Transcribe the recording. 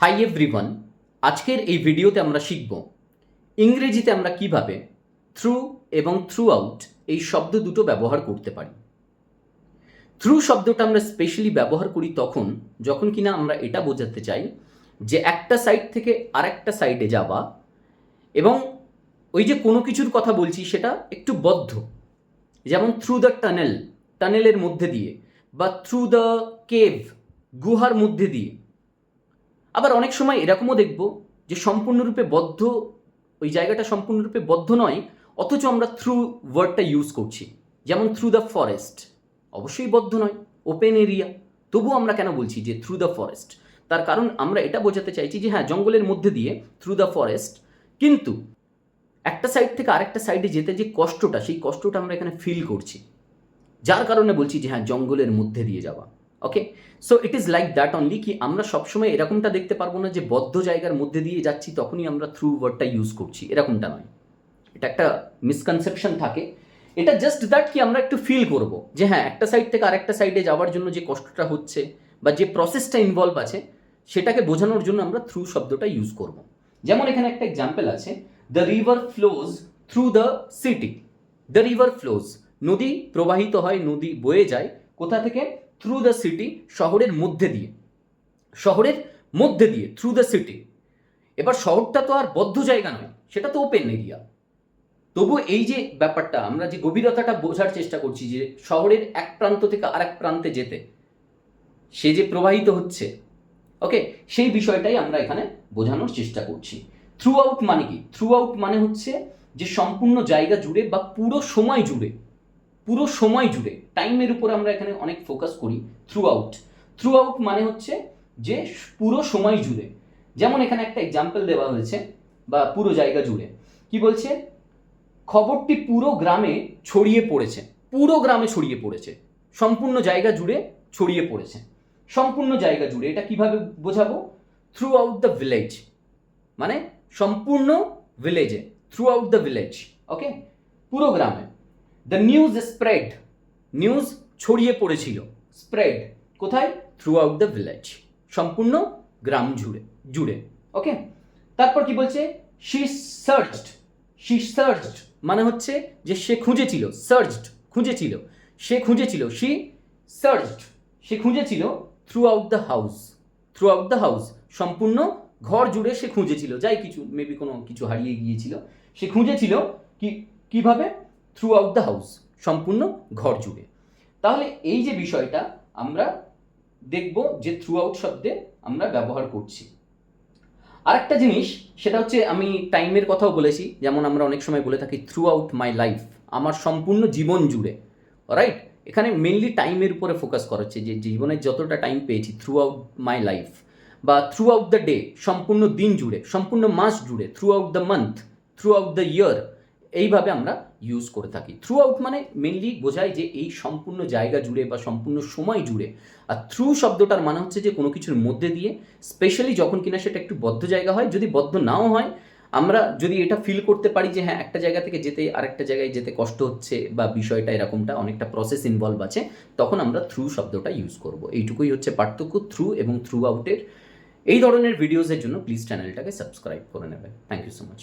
Hi everyone আজকের এই ভিডিওতে আমরা শিখব ইংরেজিতে আমরা কীভাবে থ্রু এবং থ্রু আউট এই শব্দ দুটো ব্যবহার করতে পারি। থ্রু শব্দটা আমরা স্পেশালি ব্যবহার করি তখন, যখন কিনা আমরা এটা বোঝাতে চাই যে একটা সাইড থেকে আরেকটা সাইডে যাওয়া এবং ওই যে কোনো কিছুর কথা বলছি সেটা একটু বদ্ধ। যেমন থ্রু দ্য টানেল টানেলের মধ্যে দিয়ে বা থ্রু দ্য কেভ গুহার মধ্যে দিয়ে। আবার অনেক সময় এরকমও দেখব যে সম্পূর্ণরূপে বদ্ধ, ওই জায়গাটা সম্পূর্ণরূপে বদ্ধ নয়, অথচ আমরা থ্রু ওয়ার্ডটা ইউজ করছি। যেমন থ্রু দ্য ফরেস্ট অবশ্যই বদ্ধ নয় ওপেন এরিয়া তবুও আমরা কেন বলছি যে থ্রু দ্য ফরেস্ট তার কারণ আমরা এটা বোঝাতে চাইছি যে হ্যাঁ জঙ্গলের মধ্যে দিয়ে থ্রু দ্য ফরেস্ট কিন্তু একটা সাইড থেকে আরেকটা সাইডে যেতে যে কষ্টটা, সেই কষ্টটা আমরা এখানে ফিল করছি। যার কারণে বলছি যে হ্যাঁ জঙ্গলের মধ্যে দিয়ে যাওয়া। Okay so it is like that only কি আমরা সবসময় এরকমটা দেখতে পারব না যে বদ্ধ জায়গার মধ্যে দিয়ে যাচ্ছি তখনই আমরা থ্রু ওয়ার্ডটা ইউজ করছি এরকমটা নয় এটা একটা মিসকনসেপশন থাকে এটা জাস্ট দ্যাট কি আমরা একটু ফিল করব যে হ্যাঁ একটা সাইড থেকে আরেকটা সাইডে যাওয়ার জন্য যে কষ্টটা হচ্ছে বা যে প্রসেসটা ইনভলভ আছে সেটাকে বোঝানোর জন্য আমরা থ্রু শব্দটা ইউজ করব যেমন এখানে একটা এক্সাম্পল আছে the river flows through the city the river flows নদী প্রবাহিত হয় নদী বয়ে যায় কোথা থেকে? থ্রু দ্য সিটি শহরের মধ্যে দিয়ে। শহরের মধ্যে দিয়ে থ্রু দ্য সিটি এবার শহরটা তো আর বদ্ধ জায়গা নয়, সেটা তো ওপেন এরিয়া তবু এই যে ব্যাপারটা, আমরা যে গভীরতাটা বোঝার চেষ্টা করছি যে শহরের এক প্রান্ত থেকে আরেক প্রান্তে যেতে, সে যে প্রবাহিত হচ্ছে, ওকে? সেই বিষয়টাই আমরা এখানে বোঝানোর চেষ্টা করছি। থ্রু আউট মানে কি? থ্রু আউট মানে হচ্ছে যে সম্পূর্ণ জায়গা জুড়ে বা পুরো সময় জুড়ে পুরো সময় জুড়ে টাইমের উপর আমরা এখানে অনেক ফোকাস করি থ্রু আউট থ্রু আউট মানে হচ্ছে যে পুরো সময় জুড়ে। যেমন এখানে একটা এক্সাম্পল দেওয়া হয়েছে বা পুরো জায়গা জুড়ে। কি বলছে? খবরটি পুরো গ্রামে ছড়িয়ে পড়েছে। পুরো গ্রামে ছড়িয়ে পড়েছে। সম্পূর্ণ জায়গা জুড়ে ছড়িয়ে পড়েছে। সম্পূর্ণ জায়গা জুড়ে। এটা কীভাবে বোঝাবো? থ্রু আউট দ্য ভিলেজ মানে সম্পূর্ণ ভিলেজে throughout the village okay পুরো গ্রামে। দ্য নিউজ স্প্রেড নিউজ ছড়িয়ে পড়েছিল। স্প্রেড কোথায়? থ্রু আউট দ্য ভিলেজ সম্পূর্ণ গ্রাম জুড়ে জুড়ে। ওকে তারপর কি বলছে? শি সার্চড শি সার্চড মানে হচ্ছে যে সে খুঁজেছিল সার্চড খুঁজেছিল। সে খুঁজেছিল শি সার্চড সে খুঁজেছিল throughout the house throughout the house সম্পূর্ণ ঘর জুড়ে সে খুঁজেছিল। যাই কিছু মেবি কোনো কিছু হারিয়ে গিয়েছিল। সে খুঁজেছিল কি, কীভাবে? থ্রু আউট দ্য হাউস সম্পূর্ণ ঘর জুড়ে। তাহলে এই যে বিষয়টা, আমরা দেখব যে থ্রু আউট শব্দে আমরা ব্যবহার করছি। আরেকটা জিনিস, সেটা হচ্ছে আমি টাইমের কথাও বলেছি, যেমন আমরা অনেক সময় বলে থাকি থ্রু আউট মাই লাইফ আমার সম্পূর্ণ জীবন জুড়ে। রাইট এখানে মেনলি টাইমের উপরে ফোকাস করা হচ্ছে, যে জীবনের যতটা টাইম পেয়েছি থ্রু আউট মাই লাইফ বা থ্রু আউট দ্য ডে সম্পূর্ণ দিন জুড়ে, সম্পূর্ণ মাস জুড়ে throughout the month throughout the year এইভাবে আমরা ইউজ করে থাকি। থ্রু আউট মানে মেনলি বোঝায় যে এই সম্পূর্ণ জায়গা জুড়ে বা সম্পূর্ণ সময় জুড়ে। আর থ্রু শব্দটার মানে হচ্ছে যে কোনো কিছুর মধ্যে দিয়ে স্পেশালি যখন কিনা সেটা একটু বদ্ধ জায়গা হয়, যদি বদ্ধ নাও হয়, আমরা যদি এটা ফিল করতে পারি যে হ্যাঁ একটা জায়গা থেকে যেতে, আরেকটা জায়গায় যেতে কষ্ট হচ্ছে বা বিষয়টা এরকমটা অনেকটা প্রসেস ইনভলভ আছে, তখন আমরা থ্রু শব্দটা ইউজ করব। এইটুকুই হচ্ছে পার্থক্য থ্রু এবং থ্রু আউটের এই ধরনের ভিডিওসের জন্য প্লিজ চ্যানেলটাকে সাবস্ক্রাইব করে নেবেন। Thank you so much